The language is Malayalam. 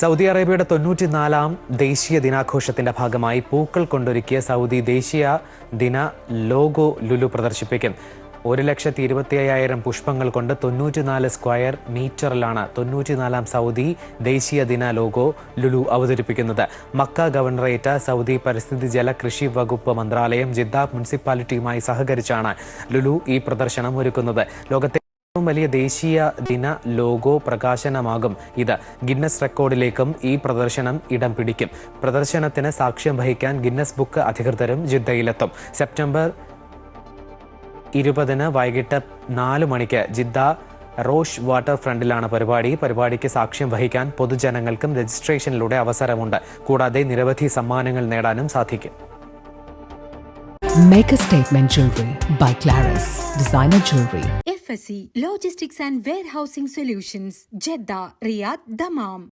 സൗദി അറേബ്യയുടെ തൊണ്ണൂറ്റിനാലാം ദേശീയ ദിനാഘോഷത്തിന്റെ ഭാഗമായി പൂക്കൾ കൊണ്ടൊരുക്കിയ സൗദി ദേശീയ ദിന ലോഗോ ലുലു പ്രദർശിപ്പിക്കും. ഒരു ലക്ഷത്തി ഇരുപത്തി അയ്യായിരം പുഷ്പങ്ങൾ കൊണ്ട് തൊണ്ണൂറ്റിനാല് സ്ക്വയർ മീറ്ററിലാണ് തൊണ്ണൂറ്റിനാലാം സൗദി ദേശീയ ദിന ലോഗോ ലുലു അവതരിപ്പിക്കുന്നത്. മക്ക ഗവർണറേറ്റ് സൗദി പരിസ്ഥിതി ജല കൃഷി വകുപ്പ് മന്ത്രാലയം ജിദ്ദ മുനിസിപ്പാലിറ്റിയുമായി സഹകരിച്ചാണ് ലുലു ഈ പ്രദർശനം ഒരുക്കുന്നത്. ലോകത്തെ വലിയ ദേശീയ ദിന ലോഗോ പ്രകാശനമാകും. ഇത് ഗിന്നസ് റെക്കോർഡിലേക്കും ഈ പ്രദർശനം ഇടം പിടിക്കും. പ്രദർശനത്തിന് സാക്ഷ്യം വഹിക്കാൻ ഗിന്നസ് ബുക്ക് അധികൃതരും ജിദ്ദയിലെത്തും. സെപ്റ്റംബർ ഇരുപതിന് വൈകിട്ട് നാല് മണിക്ക് ജിദ്ദ റോഷ് വാട്ടർ ഫ്രണ്ടിലാണ് പരിപാടി. പരിപാടിക്ക് സാക്ഷ്യം വഹിക്കാൻ പൊതുജനങ്ങൾക്കും രജിസ്ട്രേഷനിലൂടെ അവസരമുണ്ട്. കൂടാതെ നിരവധി സമ്മാനങ്ങൾ നേടാനും സാധിക്കും. Make a statement jewelry by Claris. Designer jewelry. Logistics and Warehousing Solutions, Jeddah, Riyadh, Dammam.